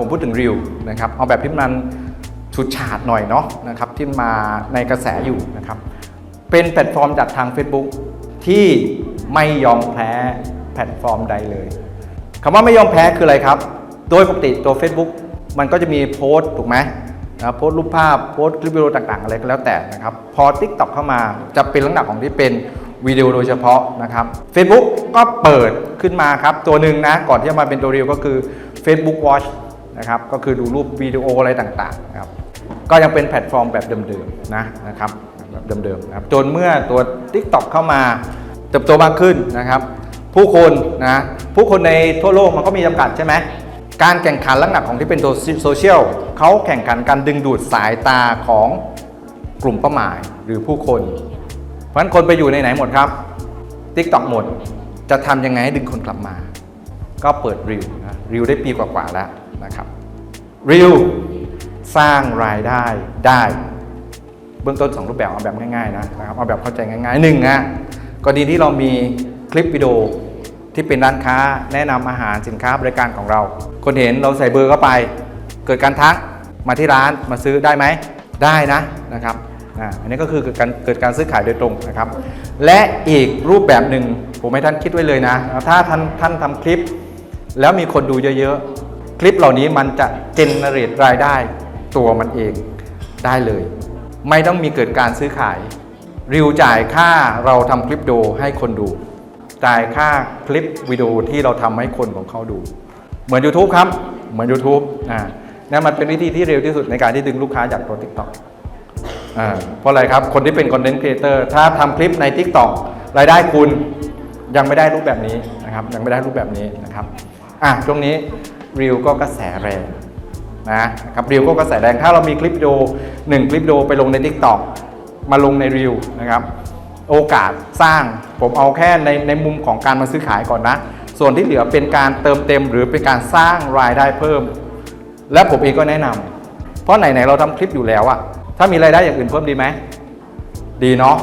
ผมพูดถึงรีวนะครับเอาแบบที่มันชุดฉาดหน่อยเนาะนะครับที่มาในกระแสอยู่นะครับเป็นแพลตฟอร์มจากทาง Facebook ที่ไม่ยอมแพ้แพลตฟอร์มใดเลยคำว่าไม่ยอมแพ้คืออะไรครับ โดยปกติตัว Facebook มันก็จะมีโพสต์ถูกไหมนะโพสต์รูปภาพโพสต์คลิปวิดีโอต่างๆ อะไรก็แล้วแต่นะครับ พอ TikTok เข้ามาจะเป็นลักษณะของที่เป็นวิดีโอโดยเฉพาะนะครับ Facebook ก็เปิดขึ้นมาครับ ตัวหนึ่งนะ ก่อนที่จะมาเป็นตัวเรียวก็คือ Facebook Watch นะครับก็คือดูรูปวิดีโออะไรต่างๆนะครับก็ยังเป็นแพลตฟอร์มแบบเดิมๆนะนะครับแบบเดิมๆนะครับจนเมื่อตัว TikTok เข้ามาเติบโตมากขึ้นนะครับ ผู้คนนะผู้คนในทั่วโลกมันก็มีจำกัดใช่ไหมการแข่งขันลักษณะของที่เป็นโซเชียลเขาแข่งขันการดึงดูดสายตาของกลุ่มเป้าหมายหรือผู้คน เพราะฉะนั้นคนไปอยู่ในไหนหมดครับ TikTok หมดจะทำยังไงให้ดึงคนกลับมา ก็เปิดรีวนะรีวได้ปีกว่าๆแล้ว นะครับรีวสร้างรายได้ได้ เบื้องต้น 2 รูปแบบเอาแบบง่ายๆนะนะครับเอาแบบเข้าใจง่ายๆหนึ่งอะกรณีที่เรามีคลิปวิดีโอที่เป็นร้านค้าแนะนำอาหารสินค้าบริการของเรา คนเห็นเราใส่เบอร์เข้าไป เกิดการทักมาที่ร้านมาซื้อได้ไหมได้นะนะครับอันนี้ก็คือเกิดการเกิดการซื้อขายโดยตรงนะครับ และอีกรูปแบบหนึ่งผมให้ท่านคิดไว้เลยนะ ถ้าท่านท่านทำคลิป แล้วมีคนดูเยอะๆ คลิปเหล่านี้มันจะเจนเนเรตรายได้ตัวมันเองได้เลย ไม่ต้องมีเกิดการซื้อขาย ริวจ่ายค่าเราทำคลิปวิดีโอให้คนดู จ่ายค่าคลิปวิดีโอที่เราทำให้คนของเขาดู เหมือน YouTube ครับ เหมือน YouTube อ่านั่มันเป็นวิธีที่เร็วที่สุดในการที่ดึงลูกค้าจากตัว TikTok อ่าเพราะอะไรครับ คนที่เป็นคอนเทนต์ครีเอเตอร์ถ้าทำคลิปใน TikTok รายได้คุณยังไม่ได้รูปแบบนี้นะครับยังไม่ได้รูปแบบนี้นะครับอะช่วงนี้ รีวก็กระแสแรงนะครับรีวก็กระแสแรงถ้าเรามีคลิปวิดีโอหนึ่งคลิปวิดีโอไปลงใน TikTok มาลงในรีวนะครับโอกาสสร้างผมเอาแค่ในในมุมของการมาซื้อขายก่อนนะ ส่วนที่เหลือเป็นการเติมเต็ม หรือเป็นการสร้างรายได้เพิ่ม และผมเองก็แนะนำเพราะไหนๆเราทำคลิปอยู่แล้วอะถ้ามีรายได้อย่างอื่นเพิ่มดีไหมดีเนาะ